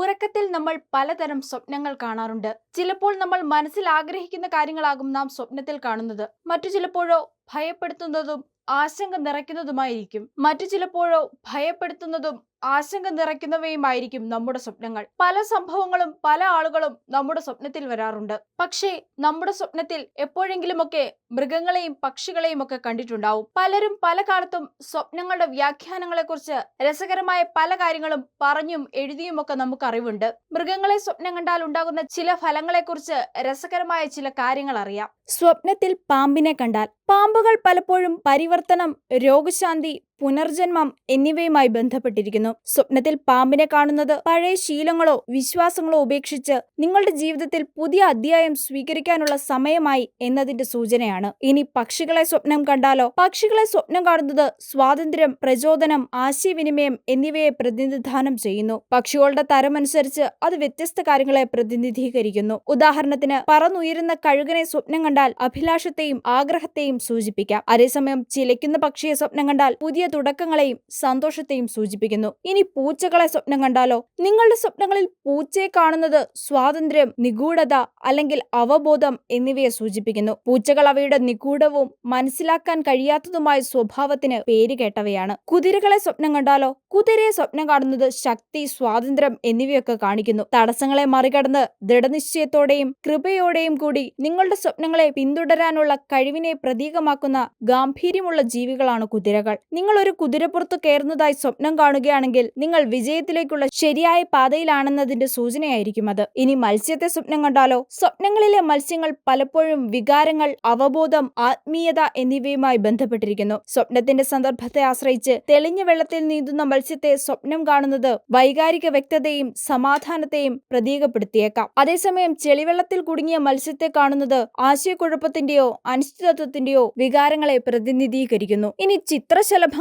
ഉറക്കത്തിൽ നമ്മൾ പലതരം സ്വപ്നങ്ങൾ കാണാറുണ്ട്. ചിലപ്പോൾ നമ്മൾ മനസ്സിൽ ആഗ്രഹിക്കുന്ന കാര്യങ്ങളാകും നാം സ്വപ്നത്തിൽ കാണുന്നത്. മറ്റു ചിലപ്പോഴോ ഭയപ്പെടുത്തുന്നതും ആശങ്ക നിറയ്ക്കുന്നതുമായിരിക്കും. മറ്റു ചിലപ്പോഴോ ഭയപ്പെടുത്തുന്നതും ആശങ്ക നിറയ്ക്കുന്നവയുമായിരിക്കും നമ്മുടെ സ്വപ്നങ്ങൾ. പല സംഭവങ്ങളും പല ആളുകളും നമ്മുടെ സ്വപ്നത്തിൽ വരാറുണ്ട്. പക്ഷേ നമ്മുടെ സ്വപ്നത്തിൽ എപ്പോഴെങ്കിലുമൊക്കെ മൃഗങ്ങളെയും പക്ഷികളെയും ഒക്കെ കണ്ടിട്ടുണ്ടാവും. പലരും പല കാലത്തും സ്വപ്നങ്ങളുടെ വ്യാഖ്യാനങ്ങളെക്കുറിച്ച് രസകരമായ പല കാര്യങ്ങളും പറഞ്ഞും എഴുതിയും ഒക്കെ നമുക്ക് അറിവുണ്ട്. മൃഗങ്ങളെ സ്വപ്നം കണ്ടാൽ ഉണ്ടാകുന്ന ചില ഫലങ്ങളെക്കുറിച്ച് രസകരമായ ചില കാര്യങ്ങൾ അറിയാം. സ്വപ്നത്തിൽ പാമ്പിനെ കണ്ടാൽ പാമ്പുകൾ പലപ്പോഴും പരിവർത്തനം രോഗശാന്തി പുനർജന്മം എന്നിവയുമായി ബന്ധപ്പെട്ടിരിക്കുന്നു. സ്വപ്നത്തിൽ പാമ്പിനെ കാണുന്നത് പഴയ ശീലങ്ങളോ വിശ്വാസങ്ങളോ ഉപേക്ഷിച്ച് നിങ്ങളുടെ ജീവിതത്തിൽ പുതിയ അധ്യായം സ്വീകരിക്കാനുള്ള സമയമായി എന്നതിന്റെ സൂചനയാണ്. ഇനി പക്ഷികളെ സ്വപ്നം കണ്ടാലോ? പക്ഷികളെ സ്വപ്നം കാണുന്നത് സ്വാതന്ത്ര്യം പ്രചോദനം ആശയവിനിമയം എന്നിവയെ പ്രതിനിധാനം ചെയ്യുന്നു. പക്ഷികളുടെ തരമനുസരിച്ച് അത് വ്യത്യസ്ത കാര്യങ്ങളെ പ്രതിനിധീകരിക്കുന്നു. ഉദാഹരണത്തിന് പറന്നുയരുന്ന കഴുകനെ സ്വപ്നം കണ്ടാൽ അഭിലാഷത്തെയും ആഗ്രഹത്തെയും സൂചിപ്പിക്കാം. അതേസമയം ചിലയ്ക്കുന്ന പക്ഷിയെ സ്വപ്നം കണ്ടാൽ പുതിയ തുടക്കങ്ങളെയും സന്തോഷത്തെയും സൂചിപ്പിക്കുന്നു. ഇനി പൂച്ചകളെ സ്വപ്നം കണ്ടാലോ? നിങ്ങളുടെ സ്വപ്നങ്ങളിൽ പൂച്ചയെ കാണുന്നത് സ്വാതന്ത്ര്യം നിഗൂഢത അല്ലെങ്കിൽ അവബോധം എന്നിവയെ സൂചിപ്പിക്കുന്നു. പൂച്ചകൾ അവയുടെ നിഗൂഢവും മനസ്സിലാക്കാൻ കഴിയാത്തതുമായ സ്വഭാവത്തിന് പേരുകേട്ടവയാണ് കുതിരകളെ സ്വപ്നം കണ്ടാലോ? കുതിരയെ സ്വപ്നം കാണുന്നത് ശക്തി സ്വാതന്ത്ര്യം എന്നിവയൊക്കെ കാണിക്കുന്നു. തടസ്സങ്ങളെ മറികടന്ന് ദൃഢനിശ്ചയത്തോടെയും കൃപയോടെയും കൂടി നിങ്ങളുടെ സ്വപ്നങ്ങളെ പിന്തുടരാനുള്ള കഴിവിനെ പ്രതീകമാക്കുന്ന ഗാംഭീര്യമുള്ള ജീവികളാണ് കുതിരകൾ. നിങ്ങൾ ഒരു കുതിരപ്പുറത്ത് കയറുന്നതായി സ്വപ്നം കാണുകയാണെങ്കിൽ നിങ്ങൾ വിജയത്തിലേക്കുള്ള ശരിയായ പാതയിലാണെന്നതിന്റെ സൂചനയായിരിക്കും അത്. ഇനി മത്സ്യത്തെ സ്വപ്നം കണ്ടാലോ? സ്വപ്നങ്ങളിലെ മത്സ്യങ്ങൾ പലപ്പോഴും വികാരങ്ങൾ അവബോധം ആത്മീയത എന്നിവയുമായി ബന്ധപ്പെട്ടിരിക്കുന്നു. സ്വപ്നത്തിന്റെ സന്ദർഭത്തെ ആശ്രയിച്ച് തെളിഞ്ഞ വെള്ളത്തിൽ നീന്തുന്ന മത്സ്യത്തെ സ്വപ്നം കാണുന്നത് വൈകാരിക വ്യക്തതയും സമാധാനത്തെയും പ്രതീകപ്പെടുത്തിയേക്കാം. അതേസമയം ചെളിവെള്ളത്തിൽ കുടുങ്ങിയ മത്സ്യത്തെ കാണുന്നത് ആശയക്കുഴപ്പത്തിന്റെയോ അനിശ്ചിതത്വത്തിന്റെയോ വികാരങ്ങളെ പ്രതിനിധീകരിക്കുന്നു. ഇനി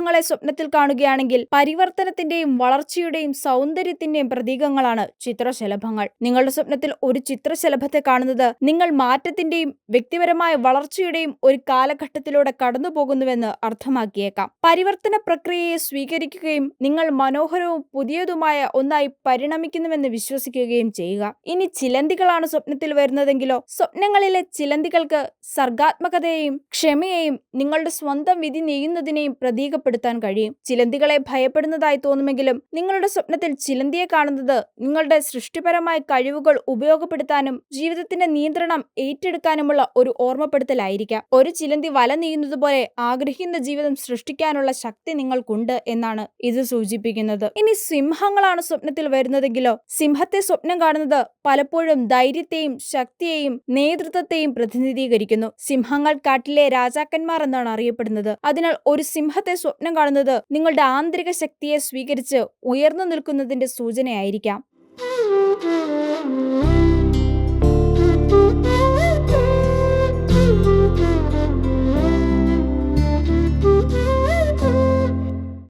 ചിത്രശലഭങ്ങളെ സ്വപ്നത്തിൽ കാണുകയാണെങ്കിൽ പരിവർത്തനത്തിന്റെയും വളർച്ചയുടെയും സൗന്ദര്യത്തിന്റെയും പ്രതീകങ്ങളാണ് ചിത്രശലഭങ്ങൾ. നിങ്ങളുടെ സ്വപ്നത്തിൽ ഒരു ചിത്രശലഭത്തെ കാണുന്നത് നിങ്ങൾ മാറ്റത്തിന്റെയും വ്യക്തിപരമായ വളർച്ചയുടെയും ഒരു കാലഘട്ടത്തിലൂടെ കടന്നുപോകുന്നുവെന്ന് അർത്ഥമാക്കിയേക്കാം. പരിവർത്തന പ്രക്രിയയെ സ്വീകരിക്കുകയും നിങ്ങൾ മനോഹരവും പുതിയതുമായ ഒന്നായി പരിണമിക്കുന്നുവെന്ന് വിശ്വസിക്കുകയും ചെയ്യുക. ഇനി ചിലന്തികളാണ് സ്വപ്നത്തിൽ വരുന്നതെങ്കിലോ സ്വപ്നങ്ങളിലെ ചിലന്തികൾക്ക് സർഗാത്മകതയെയും ക്ഷമയെയും നിങ്ങളുടെ സ്വന്തം വിധി നെയ്യുന്നതിനെയും പ്രതീകപ്പെടുത്താൻ കഴിയും. ചിലന്തികളെ ഭയപ്പെടുന്നതായി തോന്നുമെങ്കിലും നിങ്ങളുടെ സ്വപ്നത്തിൽ ചിലന്തിയെ കാണുന്നത് നിങ്ങളുടെ സൃഷ്ടിപരമായ കഴിവുകൾ ഉപയോഗപ്പെടുത്താനും ജീവിതത്തിന്റെ നിയന്ത്രണം ഏറ്റെടുക്കാനുമുള്ള ഒരു ഓർമ്മപ്പെടുത്തലായിരിക്കാം. ഒരു ചിലന്തി വല നീയുന്നതുപോലെ പോലെ ആഗ്രഹിക്കുന്ന ജീവിതം സൃഷ്ടിക്കാനുള്ള ശക്തി നിങ്ങൾക്കുണ്ട് എന്നാണ് ഇത് സൂചിപ്പിക്കുന്നത്. ഇനി സിംഹങ്ങളാണ് സ്വപ്നത്തിൽ വരുന്നതെങ്കിലോ? സിംഹത്തെ സ്വപ്നം കാണുന്നത് പലപ്പോഴും ധൈര്യത്തെയും ശക്തിയെയും നേതൃത്വത്തെയും പ്രതിനിധീകരിക്കുന്നു. സിംഹങ്ങൾ കാട്ടിലെ രാജാക്കന്മാർ എന്നാണ് അറിയപ്പെടുന്നത്. അതിനാൽ ഒരു സിംഹത്തെ സ്വപ്നം കാണുന്നത് നിങ്ങളുടെ ആന്തരിക ശക്തിയെ സ്വീകരിച്ച് ഉയർന്നു നിൽക്കുന്നതിന്റെ സൂചനയായിരിക്കാം.